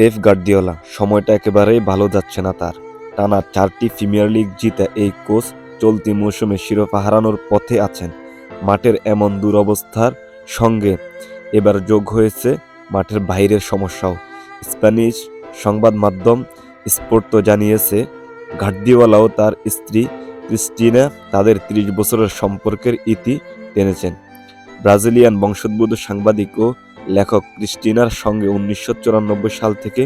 ফেফ Guardiola, সময়টা একেবারেই ভালো যাচ্ছে না তার। টানা চারটি প্রিমিয়ার লিগ জিতে এই কোচ চলতি মৌসুমে শিরোপা হারানোর পথে আছেন। মাঠের এমন দুরবস্থার সঙ্গে এবার যোগ হয়েছে মাঠের বাইরের সমস্যাও। স্প্যানিশ সংবাদ মাধ্যম স্পোর্তো জানিয়েছে গার্দিওয়ালাও তার স্ত্রী ক্রিস্টিনা তাদের ত্রিশ বছরের সম্পর্কের ইতি টেনেছেন। ব্রাজিলিয়ান বংশোদ্ভূত সাংবাদিক ও লেখক ক্রিস্টিনার সঙ্গে উনিশশো চুরানব্বই সাল থেকে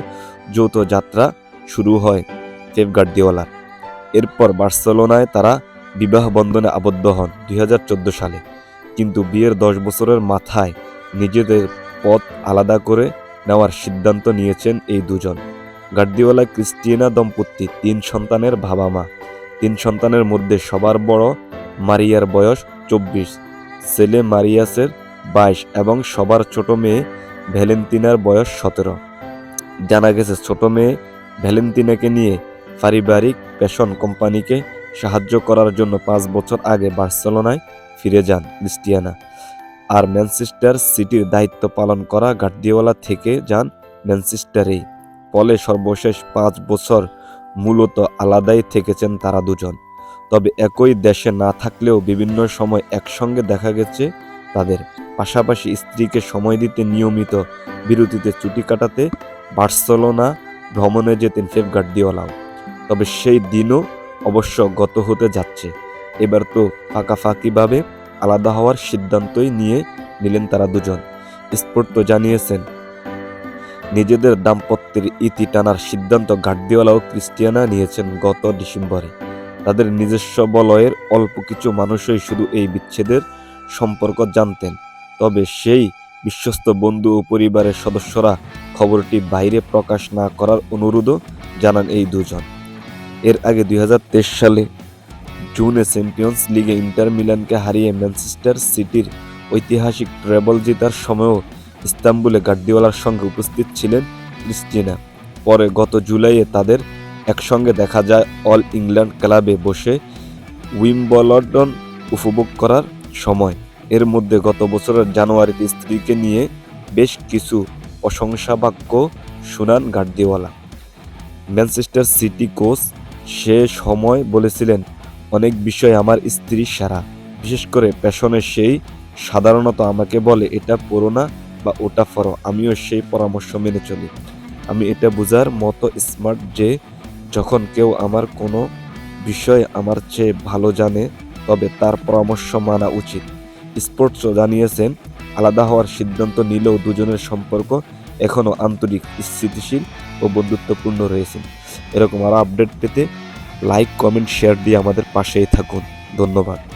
যৌথ যাত্রা শুরু হয় পেপ গার্দিওলার। এরপর বার্সেলোনায় তারা বিবাহ বন্ধনে আবদ্ধ হন দুই হাজার চোদ্দ সালে। কিন্তু বিয়ের দশ বছরের মাথায় নিজেদের পথ আলাদা করে নেওয়ার সিদ্ধান্ত নিয়েছেন এই দুজন। গার্দিওলা ক্রিস্টিনা দম্পতি, তিন সন্তানের বাবা মা তিন সন্তানের মধ্যে সবার বড় মারিয়ার বয়স চব্বিশ। ছেলে মারিয়াসের বাইশ এবং সবার ছোট মেয়ে ভ্যালেন্তিনার বয়স সতেরো। জানা গেছে ছোট মেয়ে ভ্যালেন্তিনাকে নিয়ে পারিবারিক পেশন কোম্পানিকে সাহায্য করার জন্য পাঁচ বছর আগে বার্সেলোনায় ফিরে যান ক্রিস্টিয়ানা। আর ম্যানচেস্টার সিটির দায়িত্ব পালন করা গার্দিওলা থেকে যান ম্যানচেস্টারেই। ফলে সর্বশেষ পাঁচ বছর মূলত আলাদাই থেকেছেন তারা দুজন। তবে একই দেশে না থাকলেও বিভিন্ন সময় একসঙ্গে দেখা গেছে তাদের। পাশাপাশি স্ত্রীকে সময় দিতে নিয়মিত বিরতিতে ছুটি কাটাতে বার্সেলোনা ভ্রমণে যেতেন ফেপ গার্দিওলাও। তবে সেই দিনও অবশ্য গত হতে যাচ্ছে। এবার তো ফাঁকাফাঁকিভাবে আলাদা হওয়ার সিদ্ধান্তই নিয়ে নিলেন তারা দুজন। স্পোর্ট তো জানিয়েছেন, নিজেদের দাম্পত্যের ইতি টানার সিদ্ধান্ত গার্দিওলা ও ক্রিস্টিয়ানা নিয়েছেন গত ডিসেম্বরে। তাদের নিজস্ব বলয়ের অল্প কিছু মানুষই শুধু এই বিচ্ছেদের সম্পর্ক জানতেন। তবে সেই বিশ্বস্ত বন্ধু ও পরিবারের সদস্যরা খবরটি বাইরে প্রকাশ না করার অনুরোধও জানান এই দুজন। এর আগে দুই হাজার তেইশ সালে জুনে চ্যাম্পিয়ন্স লিগে ইন্টার মিলানকে হারিয়ে ম্যানচেস্টার সিটির ঐতিহাসিক ট্রেবল জেতার সময়ও ইস্তাম্বুলে গার্দিওলার সঙ্গে উপস্থিত ছিলেন ক্রিস্টিনা। পরে গত জুলাইয়ে তাদের একসঙ্গে দেখা যায় অল ইংল্যান্ড ক্লাবে বসে উইম্বলডন উপভোগ করার সময়। এর মধ্যে গত বছরের জানুয়ারিতে স্ত্রীকে নিয়ে বেশ কিছু প্রশংসাবাক্য শুনান গার্দিওয়ালা ম্যানচেস্টার সিটি কোচ সে সময় বলেছিলেন, অনেক বিষয় আমার স্ত্রী সারা। বিশেষ করে পেশনে সেই সাধারণত আমাকে বলে, এটা পড়ো না বা ওটা ফরো, আমিও সেই পরামর্শ মেনে চলি। আমি এটা বোঝার মতো স্মার্ট যে যখন কেউ আমার কোনো বিষয় আমার চেয়ে ভালো জানে, তবে তার পরামর্শ মানা উচিত। স্পোর্টসও জানিয়েছেন, আলাদা হওয়ার সিদ্ধান্ত নিলেও দুজনের সম্পর্ক এখনও আন্তরিক, স্থিতিশীল ও বন্ধুত্বপূর্ণ রয়েছে। এরকম আরও আপডেট পেতে লাইক, কমেন্ট, শেয়ার দিয়ে আমাদের পাশেই থাকুন। ধন্যবাদ।